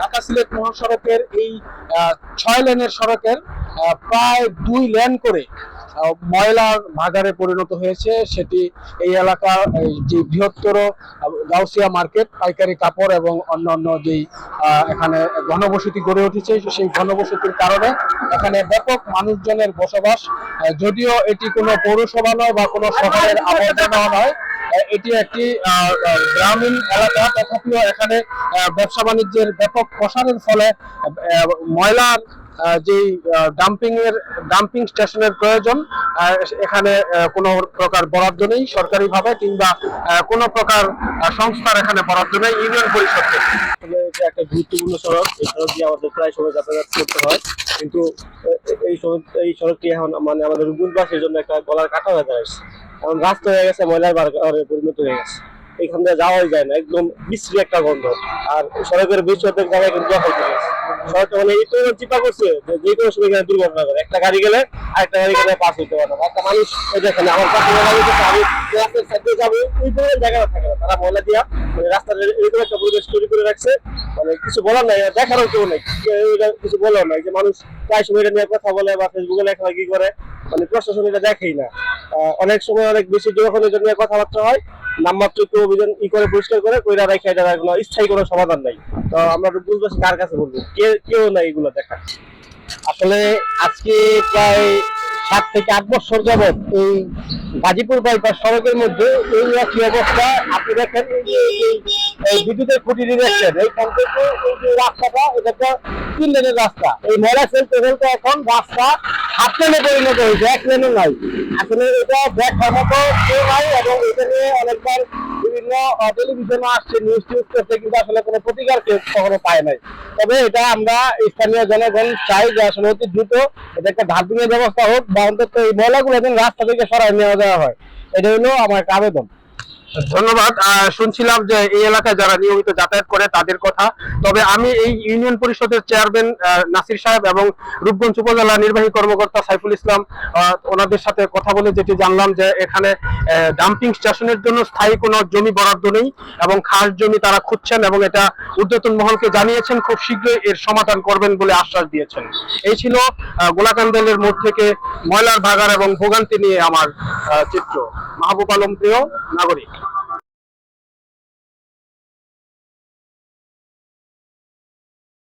ঢাকা সিলেট মহাসড়কের এই ছয় লেনের সড়কের প্রায় দুই লেন করে ময়লার ভাগারে পরিণত হয়েছে। সেটি এই এলাকার যে বৃহত্তর গাউসিয়া মার্কেট পাইকারি কাপড় এবং অন্যান্য যেই এখানে ঘনবসতি গড়ে উঠেছে সেই ঘনবসতির কারণে এখানে ব্যাপক মানুষজনের বসবাস। যদিও এটি কোনো পৌরসভা নয় বা কোনো শহরের আবর্জনা নয় আহ, এটি একটি গ্রামীণ এলাকা তথাপিও এখানে ব্যবসা বাণিজ্যের ব্যাপক প্রসারের ফলে ময়লার যেই ডাম্পিং এর ডাম্পিং স্টেশনের প্রয়োজন এখানে কোনো প্রকার বরাদ্দ নেই সরকারিভাবে কিংবা আহ, কোনো প্রকার সংস্থার এখানে বরাদ্দ নেই ইউনিয়ন পরিষদ একটা গুরুত্বপূর্ণ সড়ক এই সড়ক দিয়ে আমাদের প্রায় সময় যাতায়াত করতে হয়। কিন্তু এই সড়ক এই সড়কটি এখন মানে আমাদের রুগুলবাসের জন্য একটা গলার কাটা হয়ে দাঁড়াচ্ছে এখন রাস্তা হয়ে গেছে, ময়লার বারকারে পরিণত হয়ে গেছে। এখান দিয়ে যাওয়াই যায় না, একদম বিশ্রী একটা গন্ধ। আর সড়কের বেশি অর্ধেক জায়গায় কিন্তু দখল করে গেছে। সড়কটা মানে এই পরিমাণ চিপা করছে যে যে কোনো সময় এখানে দুর্ঘটনা করে একটা গাড়ি গেলে আরেকটা গাড়ি গেলে পাস হইতে পারে একটা মানুষ এই দেখেন, আমার কাছে লাগে যে আমি রাস্তার সাইডে যাব ওই পরিমাণ জায়গা থাকে না। তারা ময়লা দিয়া মানে রাস্তার এরকম একটা পরিবেশ তৈরি করে রাখছে। মানে কিছু বলার নাই দেখারও কেউ নেই। কিছু বলার নাই যে মানুষ প্রায় সময় এটা নিয়ে কথা বলে বা ফেসবুকে লেখা কি করে। মানে প্রশাসন এটা দেখেই না। অনেক সময় অনেক বেশি যখন এটা নিয়ে কথাবার্তা হয়। নামমাত্র একটু অভিযান ই করে পরিষ্কার করে, কইরা স্থায়ী কোনো সমাধান নাই। তো আমরা কার কাছে বলব। কে, কেউ নাই এগুলো দেখা আসলে আজকে প্রায় সাত থেকে আট বছর যাবৎ এই গাজীপুর বাইপাস সড়কের মধ্যে এই একই অবস্থা। আপনি দেখেন এই এই- এই বিদ্যুতের খুঁটিটি দেখছেন থেকে এই যে রাস্তাটা, এটা তিন লেনের রাস্তা। এই ফেলতে ফেলতে এখন রাস্তা হাফ লেনে পরিণত হয়েছে, এক লেনে নাই। আসলে এটা দেখার মতো কেউ নাই এবং এটা নিয়ে অনেকবার বিভিন্ন টেলিভিশনে আসছে নিউজ টিউজ করতে কিন্তু আসলে কোনো প্রতিকার কেউ কখনো পায় নাই। তবে এটা আমরা স্থানীয় জনগণ চাই যে আসলে অতি দ্রুত এটা একটা ধার্মিক ব্যবস্থা হোক, বা অন্তত এই ময়লাগুলো যেন রাস্তা থেকে সরাই নেওয়া দেওয়া হয়। এটা হলো আমার একটা আবেদন। ধন্যবাদ। শুনছিলাম যে এই এলাকায় যারা নিয়মিত যাতায়াত করে তাদের কথা। তবে আমি এই ইউনিয়ন পরিষদের চেয়ারম্যান নাসির সাহেব এবং রূপগঞ্জ উপজেলা নির্বাহী কর্মকর্তা সাইফুল ইসলাম ওনাদের সাথে কথা বলে যেটি জানলাম যে এখানে ডাম্পিং স্টেশনের জন্য স্থায়ী কোনো জমি বরাদ্দ নেই এবং খাস জমি তারা খুঁজছেন এবং এটা ঊর্ধ্বতন মহলকে জানিয়েছেন, খুব শীঘ্রই এর সমাধান করবেন বলে আশ্বাস দিয়েছেন। এই ছিল গোলাকান্দেলের মোড় থেকে ময়লার ভাগার এবং ভোগান্তি নিয়ে আমার চিত্র। মাহবুব আলম প্রিয় নাগরিক।